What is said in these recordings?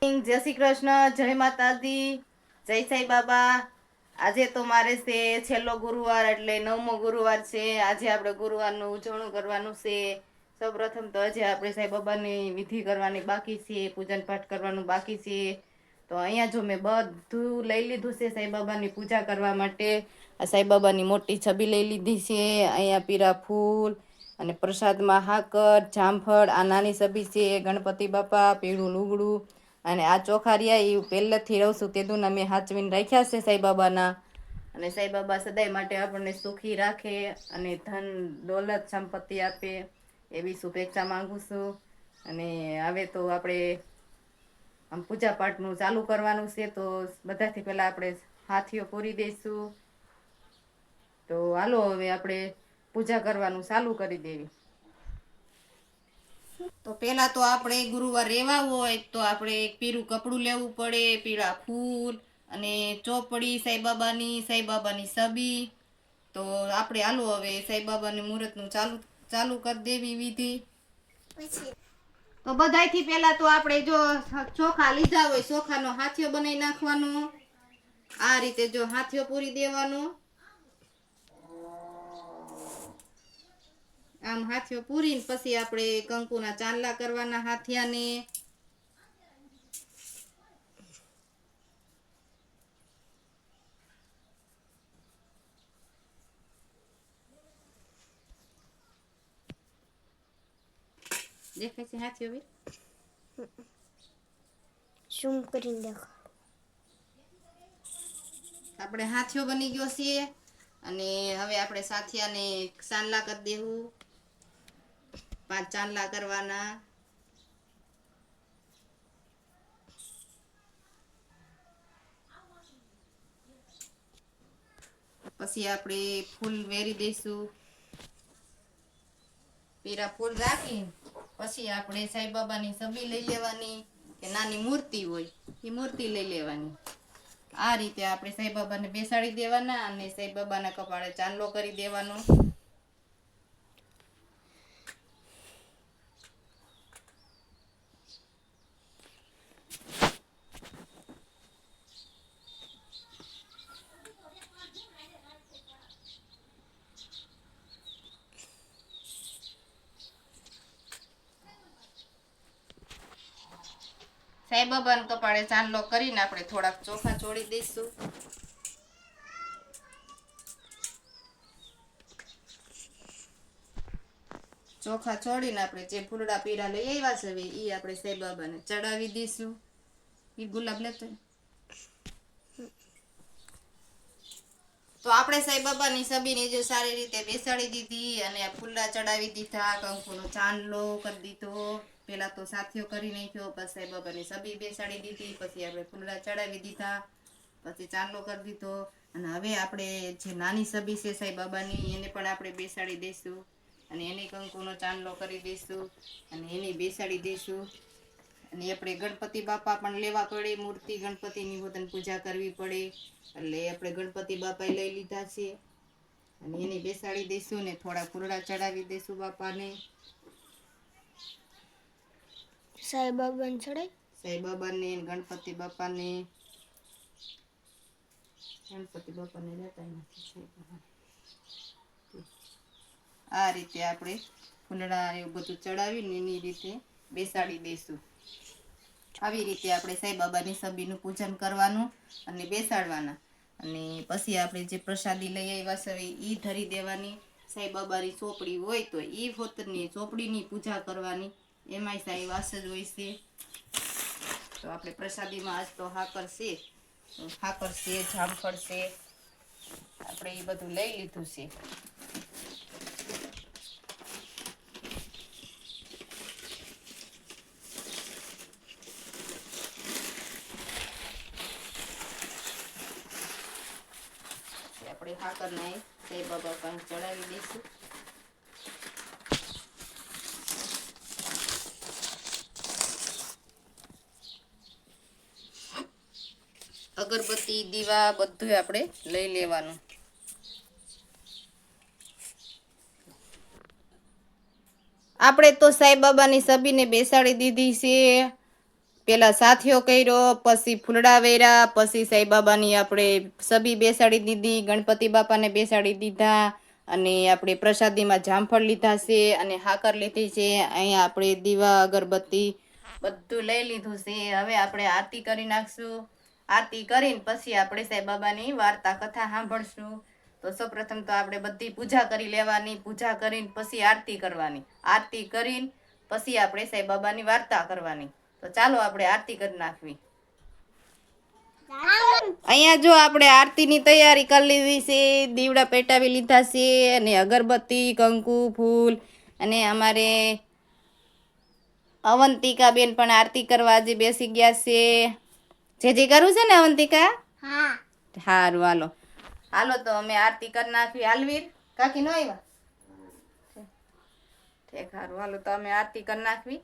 જય શ્રી કૃષ્ણ, જય માતાજી, જય સાઈ બાબા. આજે તો મારે છે છેલ્લો ગુરુવાર એટલે નવમો ગુરુવાર છે. આજે આપણે ગુરુવારનું ઉજવણું કરવાનું છે. સૌપ્રથમ તો આજે આપણે સાઈ બાબાની વિધિ કરવાની બાકી છે, પૂજન પાઠ કરવાનું બાકી છે. તો અહીંયા જો મેં બધું લઈ લીધું છે સાઈ બાબાની પૂજા કરવા માટે. આ સાઈ બાબાની મોટી છબી લઈ લીધી છે, અહીંયા પીરા ફૂલ અને પ્રસાદમાં હાકર, જામફળ, આ નાની છબી છે ગણપતિ બાપા, પીળું લુગડું અને આ ચોખારિયા એ પહેલેથી રહું છું, તે દુના મેં હાચવીને રાખ્યા છે સાઈબાબાના. અને સાંઈબાબા સદાય માટે આપણને સુખી રાખે અને ધન દોલત સંપત્તિ આપે એવી શુભેચ્છા માંગુ છું. અને હવે તો આપણે આમ પૂજા પાઠનું ચાલુ કરવાનું છે, તો બધાથી પહેલાં આપણે હાથીઓ પૂરી દઈશું. તો હાલો હવે આપણે પૂજા કરવાનું ચાલુ કરી દેવી. તો પેલા તો આપણે ગુરુવાર રહેવા હોય તો આપણે એક પીરું કપડું લેવું પડે પીળા ફૂલ અને ચોપડી સાઈબાબાની સાઈબાબાની છબી તો આપણે હાલો હવે સાઈબાબાની મુહૂર્તનું ચાલુ ચાલુ કરી દેવી વિધિ. તો બધાયથી પહેલા તો આપણે જો ચોખા લીધા હોય ચોખાનો હાથીઓ બનાવી નાખવાનો. આ રીતે જો હાથીઓ પૂરી દેવાનો. આમ હાથીઓ પૂરીને પછી આપણે કંકુના ચાંદલા કરવાના હાથિયાને. દેખાય છે હાથીઓ બી ઝૂમ કરીને દેખાડો આપણે હાથીઓ બની ગયો છે અને હવે આપણે સાથિયાને ચાંદલા કરી દેવું પાંચ ચાંદલા કરવાના. પછી આપણે ફૂલ વેરી દઈશું. પીરા ફૂલ રાખી પછી આપણે સાંઈબાબાની છબી લઈ લેવાની, કે નાની મૂર્તિ હોય એ મૂર્તિ લઈ લેવાની. આ રીતે આપણે સાંઈબાબાને બેસાડી દેવાના અને સાંઈબાબાના કપાળે ચાંદલો કરી દેવાનો. સાંઈબાબાના કપાળે ચાંદલો કરીને આપણે થોડાક ચોખા ચોળી દઈશું. ચોખા છોડીને આપણે જે ફૂલડા પીરા લઈ આવ્યા છે એ આપણે સાંઈબાબાને ચડાવી દઈશું. એ ગુલાબ લેતો તો આપણે સાંઈબાબાની સબીને જો સારી રીતે બેસાડી દીધી અને ફૂલડા ચડાવી દીધા, કંકુનો ચાંદલો કરી દીધો. પેલા તો સાથીઓ કરી નાખ્યો, પછી બાબાની સબી બેસાડી દીધી, પછી આપણે ફૂલડા ચડાવી દીધા, પછી ચાંદલો કરી દીધો. અને હવે આપણે જે નાની સબી છે સાંઈબાબાની એને પણ આપણે બેસાડી દઈશું. અને એને કંકુનો ચાંદલો કરી દઈશું, અને એને બેસાડી દઈશું. અને આપણે ગણપતિ બાપા પણ લેવા પડે, મૂર્તિ ગણપતિની પોતાની પૂજા કરવી પડે. એટલે આપણે ગણપતિ બાપાએ લઈ લીધા છે. અને એને બેસાડી દઈશું ને થોડા ફૂલડા ચડાવી દઈશું બાપાને. સાંઈબાબાને ચડાય સાઈ બાબાને ગણપતિ બાપાને. ગણપતિ બાપાને લેતા નથી સાઈ બાબા. આ રીતે આપણે ફૂલડા એવું બધું ચડાવીને એની રીતે બેસાડી દઈશું. આવી રીતે આપણે સાઈ બાબાની સબીનું પૂજન કરવાનું અને બેસાડવાના. અને પછી આપણે જે પ્રસાદી લઈ આવ્યા છે એ ધરી દેવાની. સાઈ બાબાની ચોપડી હોય તો એ ફોતરની ચોપડીની પૂજા કરવાની. એમાંય સાઈ વાસ જ હોય છે તો આપણે પ્રસાદીમાં આજ તો હાકર છે. હાકર છે, જામફળ છે. આપણે એ બધું લઈ લીધું છે. આપણે હાકર નાય જય બાબા પણ ચડાવી દઈશું. અગરબત્તી, દીવા બધું આપણે લઈ લેવાનું. આપણે તો સાંઈબાબાની સભીને બેસાડી દીધી છે. પેલા સાથીઓ કર્યો, પછી ફૂલડા વેર્યા, પછી સાંઈબાબાની આપણે સભી બેસાડી દીધી, ગણપતિ બાપાને બેસાડી દીધા, અને આપણે પ્રસાદીમાં જામફળ લીધા છે, અને હાકર લીધી છે અહીંયા આપણે દીવા, અગરબત્તી બધું લઈ લીધું છે. હવે આપણે આરતી કરી નાખશું. આરતી કરીને પછી આપણે સાઈબાબાની વાર્તા કથા સાંભળશું. તો સૌપ્રથમ તો આપણે બધી પૂજા કરી લેવાની, પૂજા કરીને પછી આરતી કરવાની. આરતી કરીને પછી આપણે સાઈબાબાની વાર્તા કરવાની. તો ચાલો આપણે આરતી કરી નાખવી. અહીંયા જો આપણે આરતીની તૈયારી કરી લીધી છે, દીવડા પેટાવી લીધા છે, અને અગરબત્તી, કંકુ, ફૂલ, અને અમારે અવંતિકા બેન પણ આરતી કરવા આજે બેસી ગયા છે. જે જે કરવું છે ને અવંતિકા હા. સારું હાલો. હાલો તો અમે આરતી કરી નાખવી. હાલવીર કાકી નો આવ્યા ઠીક સારું હાલો તો અમે આરતી કરી નાખવી.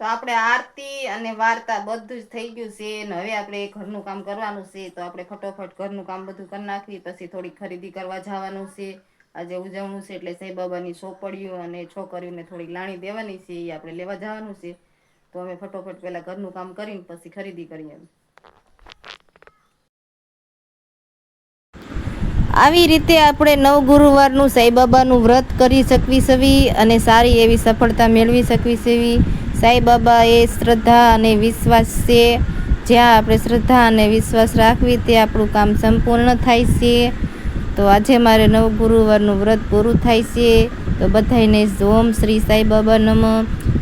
તો આપણે આરતી અને વાર્તા બધું જ થઈ ગયું છે ને હવે આપણે ઘરનું કામ કરવાનું છે તો આપણે ફટોફટ ઘરનું કામ બધું કરી નાખવી પછી થોડી ખરીદી કરવા જવાનું છે. આજે ઉજવણું છે એટલે સાંઈ બાબાની ચોપડીઓ અને છોકરીઓને થોડીક લાણી દેવાની છે એ આપણે લેવા જવાનું છે. તો અમે ફટોફટ પહેલા ઘરનું કામ કરીને પછી ખરીદી કરીએ આવી રીતે આપણે નવ ગુરુવારનું સાઈબાબાનું વ્રત કરી શકવી સવી અને સારી એવી સફળતા મેળવી શકવી સેવી. સાઈબાબા એ શ્રદ્ધા અને વિશ્વાસ છે. જ્યાં આપણે શ્રદ્ધા અને વિશ્વાસ રાખવી તે આપણું કામ સંપૂર્ણ થાય છે. તો આજે મારે નવ ગુરુવારનું વ્રત પૂરું થાય છે. તો બધાને ઓમ શ્રી સાઈબાબા નમ.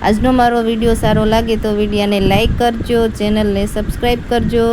આજનો મારો વીડિયો સારો લાગે તો વિડીયાને લાઈક કરજો, ચેનલને સબસ્ક્રાઈબ કરજો.